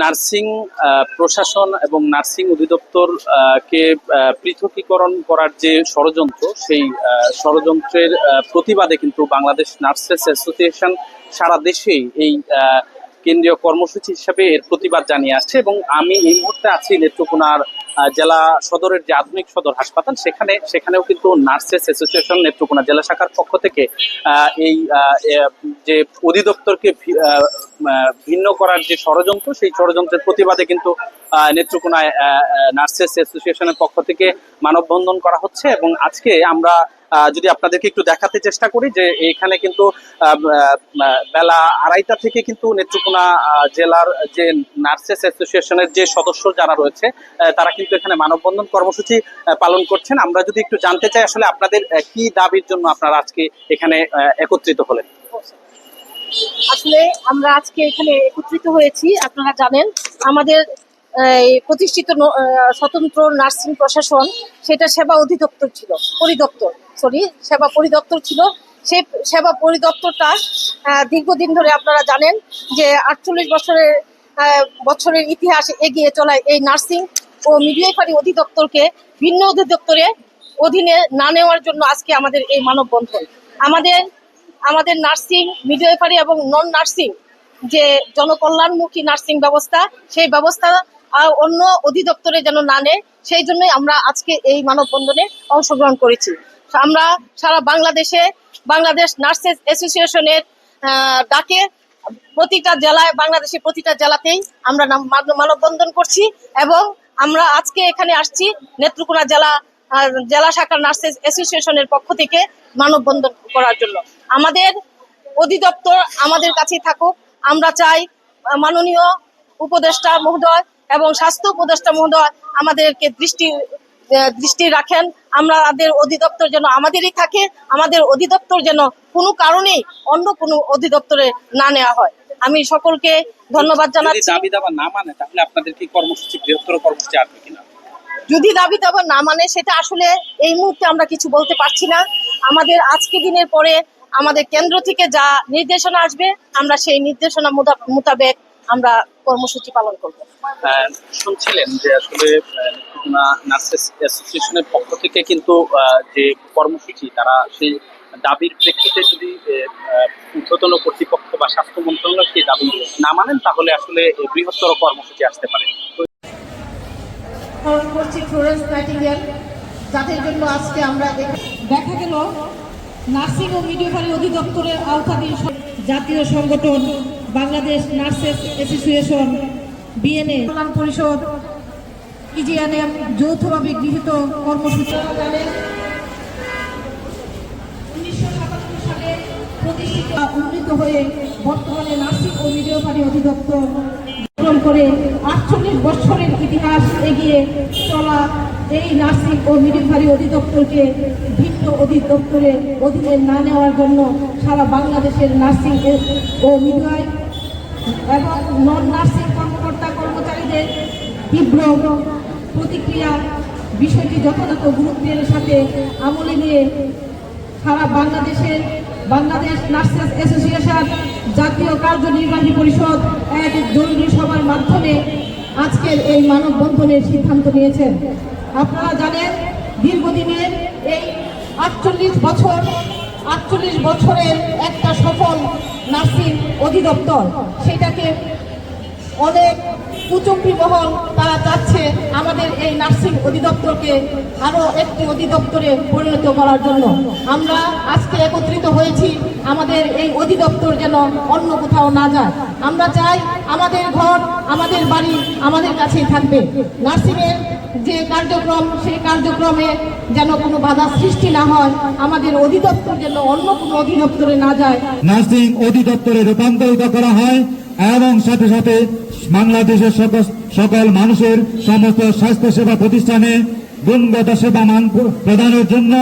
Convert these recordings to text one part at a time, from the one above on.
Nursing প্রশাসন এবং nursing অধিদপ্তর কে পৃথকীকরণ করার যে ষড়যন্ত্র, সেই ষড়যন্ত্রের প্রতিবাদে কিন্তু বাংলাদেশ নার্সেস অ্যাসোসিয়েশন সারা দেশেই এই কেন্দ্রীয় কর্মসূচি হিসাবে এর প্রতিবাদ জানিয়ে আসছে এবং আমি এই মুহূর্তে আছি নেত্রকোনার জেলা সদরের যে আধুনিক সদর হাসপাতাল, সেখানে সেখানেও কিন্তু নার্সেস অ্যাসোসিয়েশন নেত্রকোনা জেলা শাখার পক্ষ থেকে এই যে অধিদপ্তরকে ভিন্ন করার যে ষড়যন্ত্র, সেই ষড়যন্ত্রের প্রতিবাদে কিন্তু নেত্রকোনায় নার্সেস অ্যাসোসিয়েশনের পক্ষ থেকে মানববন্ধন করা হচ্ছে এবং আজকে আমরা যদি আপনাদেরকে একটু দেখাতে চেষ্টা করি যে এখানে কিন্তু বেলা আড়াইটা থেকে কিন্তু নেত্রকোনা জেলার যে নার্সেস অ্যাসোসিয়েশনের যে সদস্য যারা রয়েছে তারা কিন্তু এখানে মানববন্ধন কর্মসূচি পালন করছেন। আমরা যদি একটু জানতে চাই আসলে আপনাদের কি দাবির জন্য আপনারা আজকে এখানে একত্রিত হলেন? আসলে আমরা আজকে এখানে একত্রিত হয়েছি, আপনারা জানেন। আমাদের প্রতিষ্ঠিত স্বতন্ত্র নার্সিং প্রশাসন, সেটা সেবা অধিদপ্তর ছিল, পরিদপ্তর সরি সেবা পরিদপ্তর ছিল। সে সেবা পরিদপ্তরটা দীর্ঘদিন ধরে আপনারা জানেন যে আটচল্লিশ বছরের বছরের ইতিহাস এগিয়ে চলায় এই নার্সিং ও মিডিয়াফারি অধিদপ্তরকে ভিন্ন অধিদপ্তরে অধীনে না নেওয়ার জন্য আজকে আমাদের এই মানববন্ধন। আমাদের আমাদের নার্সিং মিডওয়াইফারি এবং নন নার্সিং যে জনকল্যাণমুখী নার্সিং ব্যবস্থা, সেই ব্যবস্থা অন্য অধিদপ্তরে যেন না নেয়, সেই জন্যই আমরা আজকে এই মানববন্ধনে অংশগ্রহণ করেছি। আমরা সারা বাংলাদেশে, বাংলাদেশ নার্সেস অ্যাসোসিয়েশনের ডাকে প্রতিটা জেলায় বাংলাদেশের প্রতিটা জেলাতেই আমরা মানববন্ধন করছি এবং আমরা আজকে এখানে আসছি নেত্রকোনা জেলা জেলা শাখার নার্সেস অ্যাসোসিয়েশনের পক্ষ থেকে মানববন্ধন করার জন্য। আমাদের অধিদপ্তর আমাদের কাছেই থাকুক। আমরা চাই মাননীয় উপদেষ্টা মহোদয় এবং স্বাস্থ্য উপদেষ্টা মহোদয় আমাদেরকে দৃষ্টি দৃষ্টি রাখেন। আমাদের অধিদপ্তর যেন আমাদেরই থাকে আমাদের অধিদপ্তর যেন কোনো কারণেই অন্য কোনো অধিদপ্তরে না নেওয়া হয়। আমি সকলকে ধন্যবাদ জানাচ্ছি। দাবি দাবা না মানে তাহলে আপনাদের কি কর্মসূচি বৃহত্তর কর্মসূচি আসবে কিনা? যদি দাবি দাবা না মানে সেটা আসলে এই মুহূর্তে আমরা কিছু বলতে পারছি না। আমাদের আজকে দিনের পরে আমাদের কেন্দ্র থেকে যা নির্দেশনা আসবে আমরা সেই নির্দেশনা মোতাবেক আমরা কর্মসূচি পালন করব। আহ, শুনছিলেন যে আসলে নার্সেস অ্যাসোসিয়েশনের পক্ষ থেকে কিন্তু যে কর্মসূচি তারা সেই দাবির প্রেক্ষিতে যদি ঊর্ধ্বতন কর্তৃপক্ষ বা স্বাস্থ্য মন্ত্রণালয় সেই দাবি না মানেন তাহলে আসলে বৃহত্তর কর্মসূচি আসতে পারে। করছি ফ্লোরেন্স নাইটিঙ্গেল। যাদের জন্য আজকে আমরা দেখা গেল নার্সিং ও মিডিওফারি অধিদপ্তরের আওতাধীন জাতীয় সংগঠন বাংলাদেশ নার্সেস অ্যাসোসিয়েশন বিএনএ। কল্যাণ পরিষদ ইজিএনএম যৌথভাবে গৃহীত কর্মসূচি। জানেন, 1977 সালে প্রতিষ্ঠিত উন্নীত হয়ে বর্তমানে নার্সিং ও মিডিওফারি অধিদপ্তর গঠন করে আটচল্লিশ বছরের ইতিহাস এগিয়ে চলা এই নার্সিং ও মিডিওফারি অধিদপ্তরকে ভিন্ন অধিদপ্তরে অধীনে না নেওয়ার জন্য সারা বাংলাদেশের নার্সিং ও মিডওয়াইফ এবং নন নার্সিং কর্মকর্তা কর্মচারীদের তীব্র প্রতিক্রিয়া বিষয়টি যথাযথ গুরুত্বের সাথে আমলে নিয়ে সারা বাংলাদেশের বাংলাদেশ নার্সেস অ্যাসোসিয়েশন জাতীয় কার্যনির্বাহী পরিষদ এক জরুরি মাধ্যমে আজকের এই মানববন্ধনের সিদ্ধান্ত নিয়েছেন। আপনারা জানেন, দীর্ঘদিনের এই আটচল্লিশ বছর, আটচল্লিশ বছরের একটা সফল নার্সিং অধিদপ্তর, সেটাকে অনেক কুচক্রী মহল, তারা চাচ্ছে আমাদের এই নার্সিং অধিদপ্তরকে আরও একটি অধিদপ্তরে পরিণত করার জন্য। আমরা আজকে একত্রিত হয়েছি, আমাদের এই অধিদপ্তর যেন অন্য কোথাও না যায়। আমরা চাই আমাদের ঘর, আমাদের বাড়ি আমাদের কাছেই থাকবে। নার্সিংয়ের যে কার্যক্রম, সেই কার্যক্রমে যেন কোনো বাধা সৃষ্টি না হয়, আমাদের অধিদপ্তর যেন অন্য কোনো অধিদপ্তরে না যায়। নার্সিং অধিদপ্তরে রূপান্তরিত করা হয়। এবং সাথে সাথে বাংলাদেশের সকল মানুষের সমস্ত স্বাস্থ্য সেবা প্রতিষ্ঠানে গুণগত সেবা মান প্রদানের জন্য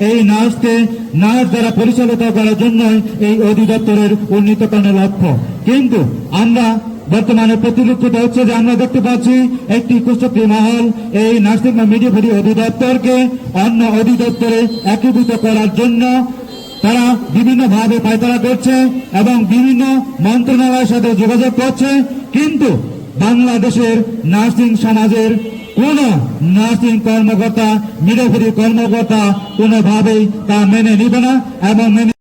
এই নার্সকে নার্স দ্বারা পরিচালিত করার জন্যই এই অধিদপ্তরের উন্নীতকরণের লক্ষ্য। কিন্তু আমরা বর্তমানে প্রতিলক্ষিত হচ্ছে যে আমরা দেখতে পাচ্ছি একটি কুচক্রী মহল এই নার্সিং ও মিডিয়াফারি অধিদপ্তরকে অন্য অধিদপ্তরে একীভূত করার জন্য তারা বিভিন্নভাবে পায়তারা করছে এবং বিভিন্ন মন্ত্রণালয়ের সাথে যোগাযোগ করছে। কিন্তু বাংলাদেশের নার্সিং সমাজের কোন নার্সিং কর্মকর্তা মিডফেরি কর্মকর্তা কোনোভাবেই তা মেনে নিবে না এবং মেনে